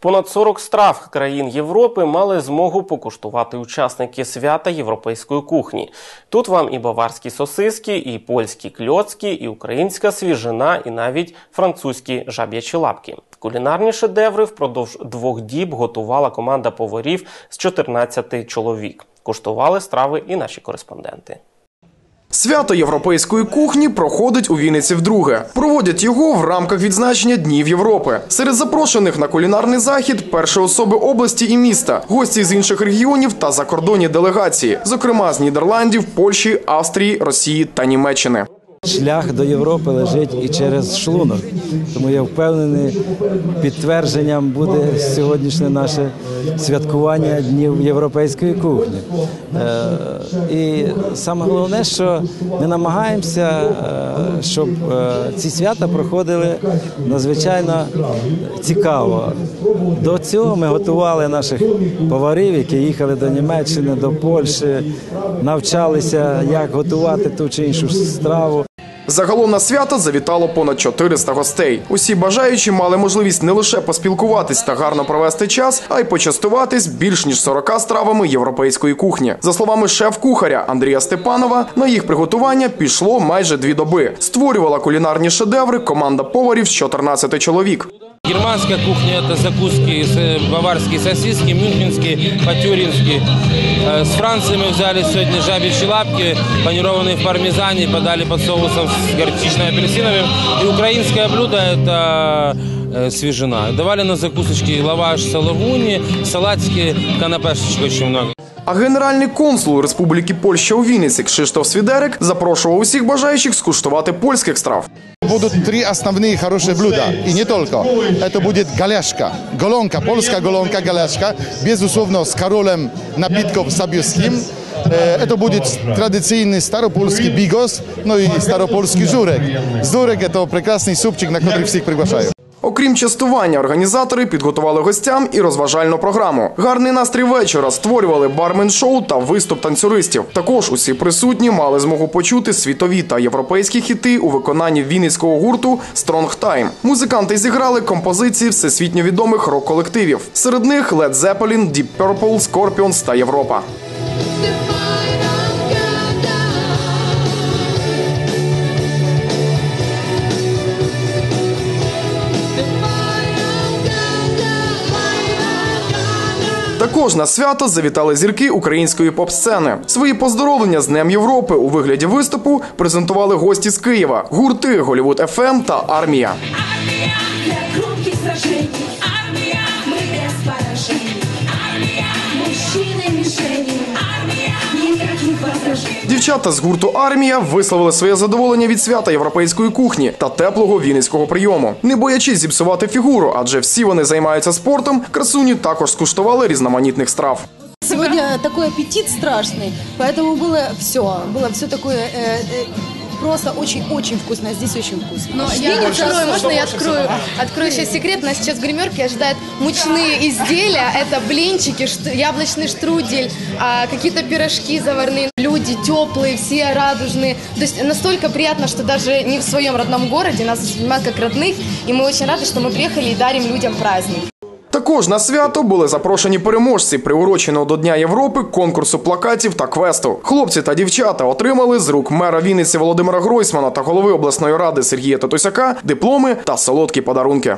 Понад 40 страв країн Європи мали змогу покуштувати учасники свята європейської кухні. Тут вам і баварські сосиски, і польські кльоцки, і українська свіжина, і навіть французькі жаб'ячі лапки. Кулінарні шедеври впродовж двох діб готувала команда поварів з 14 чоловік. Куштували страви і наші кореспонденти. Свято європейської кухні проходить у Вінниці вдруге. Проводять його в рамках відзначення Днів Європи. Серед запрошених на кулінарний захід перші особи області і міста, гості з інших регіонів та закордонні делегації, зокрема з Нідерландів, Польщі, Австрії, Росії та Німеччини. Шлях до Європи лежить і через шлунок. Тому я впевнений, підтвердженням буде сьогоднішнє наше святкування Днів європейської кухні. Е, І саме головне, що ми намагаємося, е, щоб е, ці свята проходили надзвичайно цікаво. До цього ми готували наших поварів, які їхали до Німеччини, до Польщі, навчалися, як готувати ту чи іншу страву. Загалом на свято завітало понад 400 гостей. Усі бажаючі мали можливість не лише поспілкуватись та гарно провести час, а й почастуватись більш ніж 40 стравами європейської кухні. За словами шеф-кухаря Андрія Степанова, на їх приготування пішло майже дві доби. Створювала кулінарні шедеври команда поварів з 14 чоловік. Германская кухня – это закуски, с- баварские сосиски, мюнхенские, потюринские. Э, С Франции мы взяли сегодня жабичьи лапки, панированные в пармезане, подали под соусом с горчично-апельсиновым. И украинское блюдо – это э, свежина. Давали на закусочки лаваш салагуни, салатики, канапешечек очень много. А генеральний консул Республіки Польща у Вінниці Кшиштоф Свідерик запрошував усіх бажаючих скуштувати польських страв. Будут три основные хорошие блюда, и не только. Это будет галяшка, голонка, польская голонка, галяшка, безусловно, с королем напитков сабирским. Э, Это будет традиционный старопольский бигос, ну и старопольский журек. Журек – это прекрасный супчик, на который всех приглашаю. Окрім частування, організатори підготували гостям і розважальну програму. Гарний настрій вечора створювали бармен-шоу та виступ танцюристів. Також усі присутні мали змогу почути світові та європейські хіти у виконанні вінницького гурту Strong Time. Музиканти зіграли композиції всесвітньо відомих рок-колективів. Серед них Led Zeppelin, Deep Purple, Scorpions та Європа. Також на свято завітали зірки української поп-сцени. Свої поздоровлення з Днем Європи у вигляді виступу презентували гості з Києва, гурти Голівуд ФМ та Армія. Армія для Дівчата з гурту Армія висловили своє задоволення від свята європейської кухні та теплого вінницького прийому. Не боячись зіпсувати фігуру, адже всі вони займаються спортом. Красуні також скуштували різноманітних страв. Сегодня такой аппетит страшный, поэтому было все, было все такое э, э, просто очень-очень вкусно. Здесь очень вкусно. Но я не открою, можно я открою? Открою сейчас секрет. Нас сейчас в гримерке ожидают мучные изделия. Это блинчики, яблочный штрудель, а, какие-то пирожки заварные. Люди теплые, все радужные. То есть настолько приятно, что даже не в своем родном городе нас воспринимают как родных. И мы очень рады, что мы приехали и дарим людям праздник. Також на свято були запрошені переможці, приуроченого до Дня Європи, конкурсу плакатів та квесту. Хлопці та дівчата отримали з рук мера Вінниці Володимира Гройсмана та голови обласної ради Сергія Татусяка дипломи та солодкі подарунки.